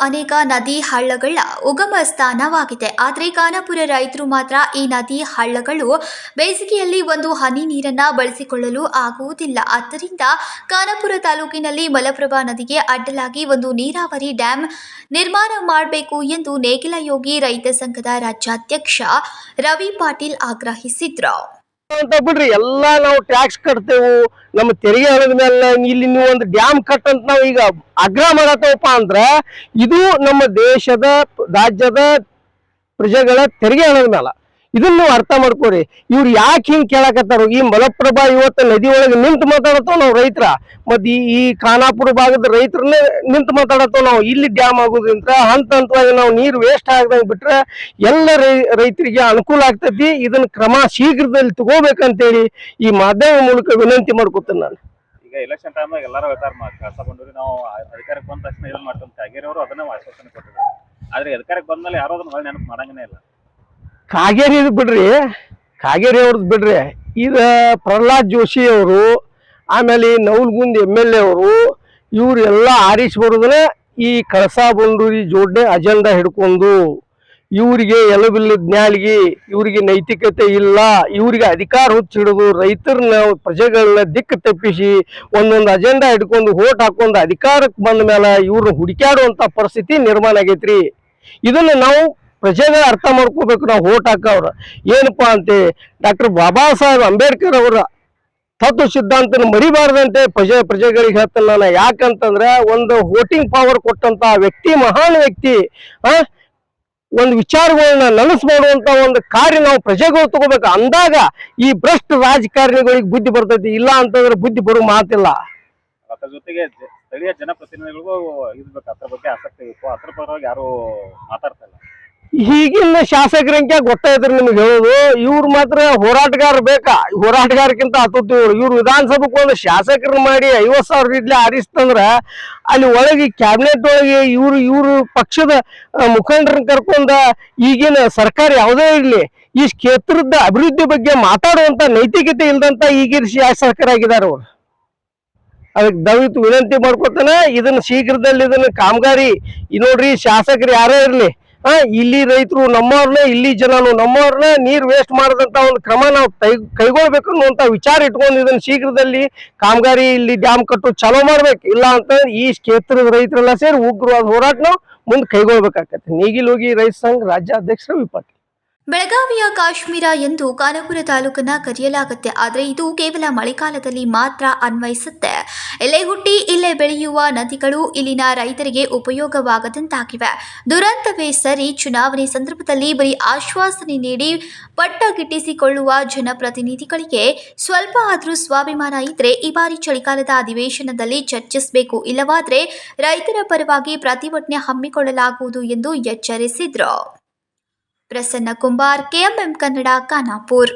ಅನೇಕ ನದಿ ಹಳ್ಳಗಳ ಉಗಮ ಸ್ಥಾನವಾಗಿದೆ. ಆದರೆ ಖಾನಾಪುರ ರೈತರು ಮಾತ್ರ ಈ ನದಿ ಹಳ್ಳಗಳು ಬೇಸಿಗೆಯಲ್ಲಿ ಒಂದು ಹನಿ ನೀರನ್ನ ಬಳಸಿಕೊಳ್ಳಲು ಆಗುವುದಿಲ್ಲ. ಆದ್ದರಿಂದ ಖಾನಾಪುರ ತಾಲೂಕಿನಲ್ಲಿ ಮಲಪ್ರಭಾ ನದಿಗೆ ಅಡ್ಡಲಾಗಿ ಒಂದು ನೀರಾವರಿ ಡ್ಯಾಂ ನಿರ್ಮಾಣ ಮಾಡಬೇಕು ಎಂದು ನೇಗಿಲ ಯೋಗಿ ರೈತ ಸಂಘದ ರಾಜ್ಯಾಧ್ಯಕ್ಷ ರವಿ ಪಾಟೀಲ್ ಆಗ್ರಹಿಸಿದ್ರು. ಅಂತ ಬಿಡ್ರಿ, ಎಲ್ಲಾ ನಾವು ಟ್ಯಾಕ್ಸ್ ಕಟ್ತೇವು. ನಮ್ಮ ತೆರಿಗೆ ಹಣದ ಮೇಲೆ ಇಲ್ಲಿ ನೀವು ಒಂದು ಡ್ಯಾಮ್ ಕಟ್ ಅಂತ ನಾವು ಈಗ ಆಗ್ರಹ ಮಾಡತ್ತೇವಪ್ಪ ಅಂದ್ರ ಇದು ನಮ್ಮ ದೇಶದ, ರಾಜ್ಯದ ಪ್ರಜೆಗಳ ತೆರಿಗೆ ಹಣದ ಮೇಲೆ. ಇದನ್ನ ಅರ್ಥ ಮಾಡ್ಕೊರಿ. ಇವ್ರು ಯಾಕೆ ಹಿಂಗ್ ಕೇಳಕತ್ತಾರ? ಈ ಮಲಪ್ರಭಾ ಇವತ್ತು ನದಿ ಒಳಗೆ ನಿಂತು ಮಾತಾಡತ್ತೋ ನಾವು ರೈತರ. ಮತ್ ಈ ಖಾನಾಪುರ ಭಾಗದ ರೈತರನ್ನೇ ನಿಂತು ಮಾತಾಡತ್ತೋ ನಾವು. ಇಲ್ಲಿ ಡ್ಯಾಮ್ ಆಗೋದ್ರಿಂದ ಹಂತ ಹಂತವಾಗಿ ನಾವು ನೀರು ವೇಸ್ಟ್ ಆಗದಂಗ್ ಬಿಟ್ರೆ ಎಲ್ಲ ರೈತರಿಗೆ ಅನುಕೂಲ ಆಗ್ತೈತಿ. ಇದನ್ನ ಕ್ರಮ ಶೀಘ್ರದಲ್ಲಿ ತಗೋಬೇಕಂತೇಳಿ ಈ ಮಾಧ್ಯಮ ಮೂಲಕ ವಿನಂತಿ ಮಾಡ್ಕೊತೇನೆ ನಾನು. ಈಗ ಎಲೆಕ್ಷನ್ ಟೈಮ್ ಎಲ್ಲರೂ ನಾವು ಅಧಿಕಾರಕ್ಕೆ ಬಂದ ತಕ್ಷಣ ಇದನ್ನ ಕಾಗೇರಿ ಅವರು ಅದನ್ನ ಆಶ್ವಾಸನೆ ಆದ್ರೆ ಅಧಿಕಾರಕ್ಕೆ ಬಂದ್ಮೇಲೆ ಯಾರು ಅದನ್ನ ನೆನಪು ಮಾಡಂಗನೇ ಇಲ್ಲ. ಕಾಗೇರಿ ಇದು ಬಿಡ್ರಿ. ಕಾಗೇರಿ ಅವ್ರದ್ದು ಬಿಡ್ರಿ. ಇದು ಪ್ರಹ್ಲಾದ್ ಜೋಶಿ ಅವರು, ಆಮೇಲೆ ನವಲ್ಗುಂದ್ ಎಂ ಎಲ್ ಎ ಅವರು ಇವರೆಲ್ಲ ಆರಿಸಿ ಬರೋದನ್ನ ಈ ಕಳಸಾ ಬಂಡೂರಿ ಜೋಡಣೆ ಅಜೆಂಡಾ ಹಿಡ್ಕೊಂಡು ಇವರಿಗೆ ಎಲಬಿಲ್ಲ ಜ್ಞಾಲಿಗೆ ಇವರಿಗೆ ನೈತಿಕತೆ ಇಲ್ಲ, ಇವರಿಗೆ ಅಧಿಕಾರ ಹುಚ್ಚಿಡಿದು ರೈತರನ್ನ ಪ್ರಜೆಗಳನ್ನ ದಿಕ್ಕು ತಪ್ಪಿಸಿ ಒಂದೊಂದು ಅಜೆಂಡಾ ಹಿಡ್ಕೊಂಡು ಓಟ್ ಹಾಕೊಂಡು ಅಧಿಕಾರಕ್ಕೆ ಬಂದ ಮೇಲೆ ಇವ್ರನ್ನ ಹುಡುಕ್ಯಾಡುವಂಥ ಪರಿಸ್ಥಿತಿ ನಿರ್ಮಾಣ ಆಗೈತ್ರಿ. ಇದನ್ನ ನಾವು ಪ್ರಜೆಗಳ ಅರ್ಥ ಮಾಡ್ಕೋಬೇಕು, ನಾವು ಓಟ್ ಹಾಕೋರು ಏನಪ್ಪಾ ಅಂತ ಡಾಕ್ಟರ್ ಬಾಬಾ ಸಾಹೇಬ್ ಅಂಬೇಡ್ಕರ್ ಅವರ ತತ್ವ ಸಿದ್ಧಾಂತನ ಮರಿಬಾರ್ದಂತೆ ಪ್ರಜೆ, ಪ್ರಜೆಗಳಿಗೆ ಹೇಳ್ತಾನೆ ನಾನು. ಯಾಕಂತಂದ್ರೆ ಒಂದು ವೋಟಿಂಗ್ ಪವರ್ ಕೊಟ್ಟಂತ ವ್ಯಕ್ತಿ, ಮಹಾನ್ ವ್ಯಕ್ತಿ, ಆ, ಒಂದು ವಿಚಾರಗಳನ್ನ ನನಸು ಮಾಡುವಂತ ಒಂದು ಕಾರ್ಯ ನಾವು ಪ್ರಜೆಗಳು ತಗೋಬೇಕು. ಅಂದಾಗ ಈ ಭ್ರಷ್ಟ ರಾಜಕಾರಣಿಗಳಿಗೆ ಬುದ್ಧಿ ಬರ್ತೈತಿ. ಇಲ್ಲ ಅಂತಂದ್ರೆ ಬುದ್ಧಿ ಬರೋ ಮಾತಿಲ್ಲ. ಅದ್ರ ಜೊತೆಗೆ ಸ್ಥಳೀಯ ಜನಪ್ರತಿನಿಧಿಗಳಿಗೂ ಇರ್ಬೇಕು. ಅದ್ರ ಬಗ್ಗೆ ಆಸಕ್ತಿ ಇತ್ತು ಅದ್ರ ಪರವಾಗಿ ಯಾರು ಮಾತಾಡ್ತಾ ಇಲ್ಲ. ಈಗಿನ ಶಾಸಕರಂಕ್ಯ ಗೊತ್ತಾಯ್ತ್ರಿ ನಿಮ್ಗೆ ಹೇಳೋದು, ಇವ್ರು ಮಾತ್ರ ಹೋರಾಟಗಾರ ಬೇಕಾ? ಹೋರಾಟಗಾರಕ್ಕಿಂತ ಹತ್ತತ್ತು ಇವ್ರು. ವಿಧಾನಸಭೆಗೆ ಒಂದು ಶಾಸಕರನ್ನ ಮಾಡಿ ಐವತ್ ಸಾವಿರ ಇಡ್ಲಿ ಆರಿಸ್ತಂದ್ರ ಅಲ್ಲಿ ಒಳಗೆ ಕ್ಯಾಬಿನೆಟ್ ಒಳಗೆ ಇವ್ರು ಇವ್ರು ಪಕ್ಷದ ಮುಖಂಡರನ್ನ ಕರ್ಕೊಂಡ ಈಗಿನ ಸರ್ಕಾರ ಯಾವುದೇ ಇರಲಿ, ಈ ಕ್ಷೇತ್ರದ ಅಭಿವೃದ್ಧಿ ಬಗ್ಗೆ ಮಾತಾಡುವಂತ ನೈತಿಕತೆ ಇಲ್ದಂತ ಈಗಿನ ಶಾಸಕರಾಗಿದ್ದಾರೆ ಅವರು. ಅದಕ್ಕೆ ದಯವಿಟ್ಟು ವಿನಂತಿ ಮಾಡ್ಕೊತಾನೆ, ಇದನ್ನ ಶೀಘ್ರದಲ್ಲಿ ಇದನ್ನ ಕಾಮಗಾರಿ ನೋಡ್ರಿ, ಶಾಸಕರು ಯಾರೇ ಇರ್ಲಿ ಇಲ್ಲಿ ರೈತರು ನಮ್ಮವ್ರನ್ನ ಇಲ್ಲಿ ಜನನು ನಮ್ಮವ್ರನ್ನ ನೀರ್ ವೇಸ್ಟ್ ಮಾಡದಂತ ಒಂದು ಕ್ರಮ ನಾವು ಕೈಗೊಳ್ಬೇಕು ಅನ್ನುವಂತ ವಿಚಾರ ಇಟ್ಕೊಂಡು ಶೀಘ್ರದಲ್ಲಿ ಕಾಮಗಾರಿ ಇಲ್ಲಿ ಡ್ಯಾಮ್ ಕಟ್ಟು ಚಾಲೂ ಮಾಡ್ಬೇಕು. ಇಲ್ಲ ಅಂತ ಈ ಕ್ಷೇತ್ರದ ರೈತರೆಲ್ಲ ಸೇರಿ ಉಗ್ರವಾದ ಹೋರಾಟ ನಾವು ಮುಂದೆ ಕೈಗೊಳ್ಬೇಕಾಗತ್ತೆ ನೇಗಿಲ್ ಹೋಗಿ ರೈತ ಸಂಘ ರಾಜ್ಯಾಧ್ಯಕ್ಷ ವಿಪಟ್ಟಿ ಬೆಳಗಾವಿಯ ಕಾಶ್ಮೀರ ಎಂದು ಖಾನಾಪುರ ತಾಲೂಕನ್ನ ಕರೆಯಲಾಗುತ್ತೆ. ಆದರೆ ಇದು ಕೇವಲ ಮಳೆಗಾಲದಲ್ಲಿ ಮಾತ್ರ ಅನ್ವಯಿಸುತ್ತೆ. ಹುಟ್ಟಿ ಇಲ್ಲೇ ಬೆಳೆಯುವ ನದಿಗಳು ಇಲ್ಲಿನ ರೈತರಿಗೆ ಉಪಯೋಗವಾಗದಂತಾಗಿವೆ. ದುರಂತವೇ ಸರಿ, ಚುನಾವಣೆ ಸಂದರ್ಭದಲ್ಲಿ ಬರೀ ಆಶ್ವಾಸನೆ ನೀಡಿ ಪಟ್ಟ ಗಿಟ್ಟಿಸಿಕೊಳ್ಳುವ ಜನಪ್ರತಿನಿಧಿಗಳಿಗೆ ಸ್ವಲ್ಪ ಆದರೂ ಸ್ವಾಭಿಮಾನ ಇದ್ರೆ ಈ ಬಾರಿ ಚಳಿಗಾಲದ ಅಧಿವೇಶನದಲ್ಲಿ ಚರ್ಚಿಸಬೇಕು, ಇಲ್ಲವಾದರೆ ರೈತರ ಪರವಾಗಿ ಪ್ರತಿಭಟನೆ ಹಮ್ಮಿಕೊಳ್ಳಲಾಗುವುದು ಎಂದು ಎಚ್ಚರಿಸಿದ್ರು. ಪ್ರಸನ್ನ ಕುಂಬಾರ್, ಕೆಎಂಎಂ ಕನ್ನಡ, ಖಾನಾಪುರ್.